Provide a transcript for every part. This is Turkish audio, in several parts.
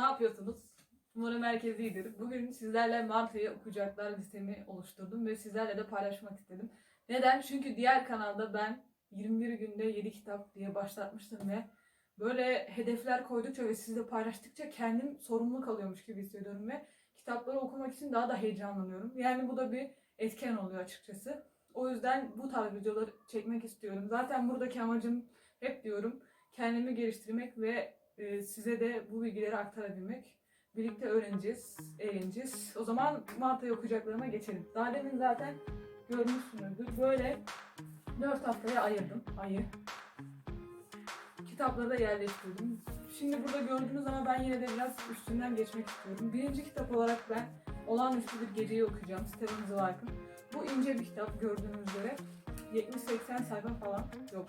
yapıyorsunuz? Umarım herkes iyidir. Bugün sizlerle Marta'yı okuyacaklar listemi oluşturdum ve sizlerle de paylaşmak istedim. Neden? Çünkü diğer kanalda ben 21 günde 7 kitap diye başlatmıştım ve böyle hedefler koydukça ve sizle paylaştıkça kendim sorumluluk alıyormuş gibi hissediyorum ve kitapları okumak için daha da heyecanlanıyorum. Yani bu da bir etken oluyor açıkçası. O yüzden bu tarz videoları çekmek istiyorum. Zaten buradaki amacım hep diyorum kendimi geliştirmek ve e, size de bu bilgileri aktarabilmek. Birlikte öğreneceğiz, eğleneceğiz. O zaman Malta'yı okuyacaklarıma geçelim. Daha demin zaten görmüşsünüzdür. Böyle 4 haftaya ayırdım ayı. Kitapları da yerleştirdim. Şimdi burada gördüğünüz ama ben yine de biraz üstünden geçmek istiyorum. Birinci kitap olarak ben Olağanüstü Bir Geceyi okuyacağım. Stephen Zweig'ın. Bu ince bir kitap gördüğünüz üzere. 70-80 sayfa falan. Yok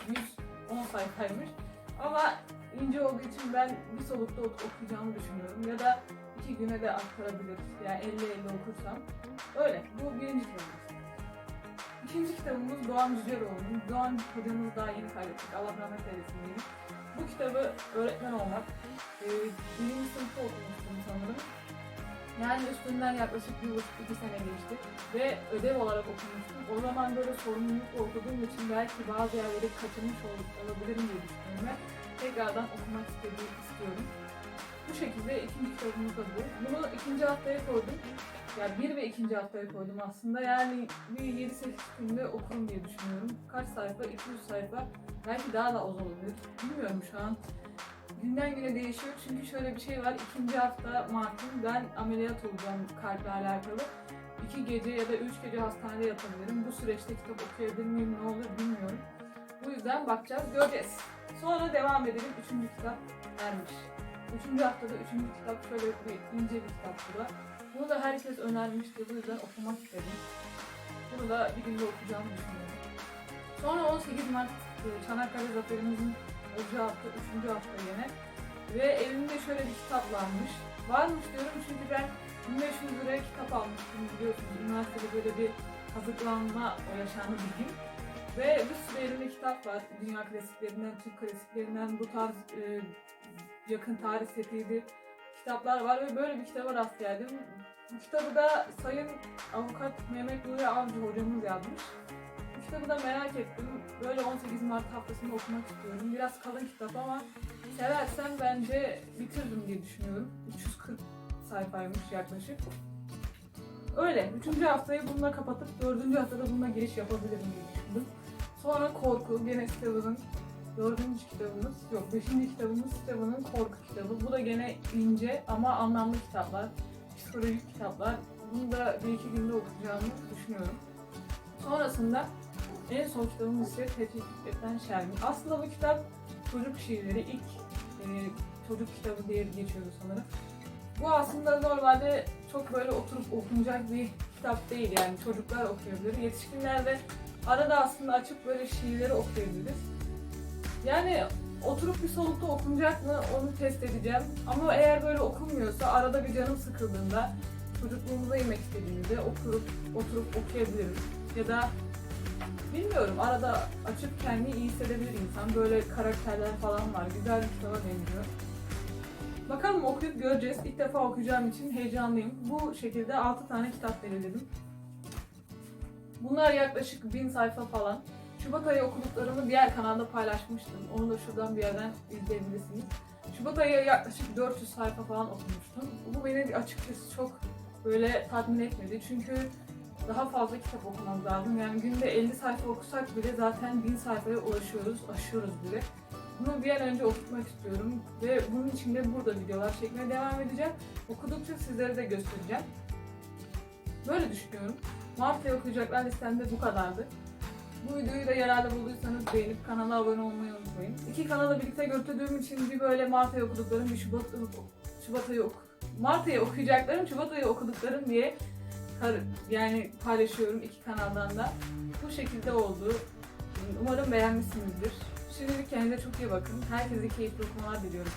110 sayfaymış. Ama ince olduğu için ben bir solukta ok- okuyacağımı düşünüyorum. Ya da iki güne de aktarabiliriz. Yani 50-50 okursam. Öyle. Bu birinci kitabımız. İkinci kitabımız Doğan Cüceloğlu'nun. Doğan hocamızı daha yeni kaybettik. Allah rahmet eylesin diyelim. Bu kitabı öğretmen olmak. E, birinci sınıfta okumuştum sanırım. Yani üstünden yaklaşık bir buçuk iki sene geçti. Ve ödev olarak okumuştum. O zaman böyle sorumlulukla okuduğum için belki bazı yerleri kaçırmış ol- olabilirim diye düşünüyorum ve tekrardan okumak istediğim istiyorum. Bu şekilde ikinci kitabımız da bu. Bunu ikinci haftaya koydum. Yani bir ve ikinci haftaya koydum aslında. Yani bir 7-8 günde okurum diye düşünüyorum. Kaç sayfa? 200 sayfa. Belki daha da az olabilir. Bilmiyorum şu an. Günden güne değişiyor çünkü şöyle bir şey var. İkinci hafta Mart'ın ben ameliyat olacağım kalple alakalı. İki gece ya da üç gece hastanede yatabilirim. Bu süreçte kitap okuyabilir miyim ne olur bilmiyorum. Bu yüzden bakacağız, göreceğiz. Sonra devam edelim. Üçüncü kitap vermiş. Üçüncü haftada üçüncü kitap şöyle bir ince bir kitap bu da. Bunu da herkes önermişti. Bu yüzden okumak istedim. Bunu da bir günde okuyacağımı düşünüyorum. Sonra 18 Mart e, Çanakkale Zaferimizin olacağı hafta, üçüncü hafta yine. Ve evimde şöyle bir kitap varmış. Diyorum çünkü ben 1500 liraya kitap almıştım biliyorsunuz. Üniversitede böyle bir kazıklanma o yaşandı bir gün. Ve bir sürü elimde kitap var. Dünya klasiklerinden, Türk klasiklerinden bu tarz e, yakın tarih setiydi. Kitaplar var ve böyle bir kitaba rast geldim. Bu kitabı da Sayın Avukat Mehmet Nuri Avcı hocamız yazmış. Kitabı da merak ettim. Böyle 18 Mart haftasında okumak istiyorum. Biraz kalın kitap ama seversem bence bitiririm diye düşünüyorum. 340 sayfaymış yaklaşık. Öyle. Üçüncü haftayı bununla kapatıp dördüncü haftada bununla giriş yapabilirim diye düşündüm. Sonra korku. Gene Steven'ın dördüncü kitabımız. Yok beşinci kitabımız Steven'ın korku kitabı. Bu da gene ince ama anlamlı kitaplar. Psikolojik kitaplar. Bunu da bir iki günde okuyacağımı düşünüyorum. Sonrasında en son kitabımız ise Tevfik Fikret'ten Şermin. Aslında bu kitap çocuk şiirleri ilk e, çocuk kitabı diye geçiyordu sanırım. Bu aslında normalde çok böyle oturup okunacak bir kitap değil yani çocuklar okuyabilir. Yetişkinler de arada aslında açıp böyle şiirleri okuyabiliriz. Yani oturup bir solukta okunacak mı onu test edeceğim. Ama eğer böyle okunmuyorsa arada bir canım sıkıldığında çocukluğumuza yemek istediğimizde oturup oturup okuyabilirim. Ya da bilmiyorum arada açıp kendini iyi hissedebilir insan. Böyle karakterler falan var. Güzel bir kitaba benziyor. Bakalım okuyup göreceğiz. İlk defa okuyacağım için heyecanlıyım. Bu şekilde 6 tane kitap belirledim. Bunlar yaklaşık 1000 sayfa falan. Şubat ayı okuduklarımı diğer kanalda paylaşmıştım. Onu da şuradan bir yerden izleyebilirsiniz. Şubat ayı yaklaşık 400 sayfa falan okumuştum. Bu beni açıkçası çok böyle tatmin etmedi. Çünkü daha fazla kitap okumamız lazım. Yani günde 50 sayfa okusak bile zaten 1000 sayfaya ulaşıyoruz, aşıyoruz bile. Bunu bir an önce okutmak istiyorum ve bunun için de burada videolar çekmeye devam edeceğim. Okudukça sizlere de göstereceğim. Böyle düşünüyorum. Mart'ta okuyacaklar listemde bu kadardı. Bu videoyu da yararlı bulduysanız beğenip kanala abone olmayı unutmayın. İki kanalı birlikte götürdüğüm için bir böyle Mart ayı okuduklarım, bir Şubat, Şubat ayı ok Mart ayı okuyacaklarım, Şubat ayı okuduklarım diye yani paylaşıyorum iki kanaldan da. Bu şekilde oldu. Umarım beğenmişsinizdir. Şimdilik kendinize çok iyi bakın. Herkese keyifli okumalar diliyorum.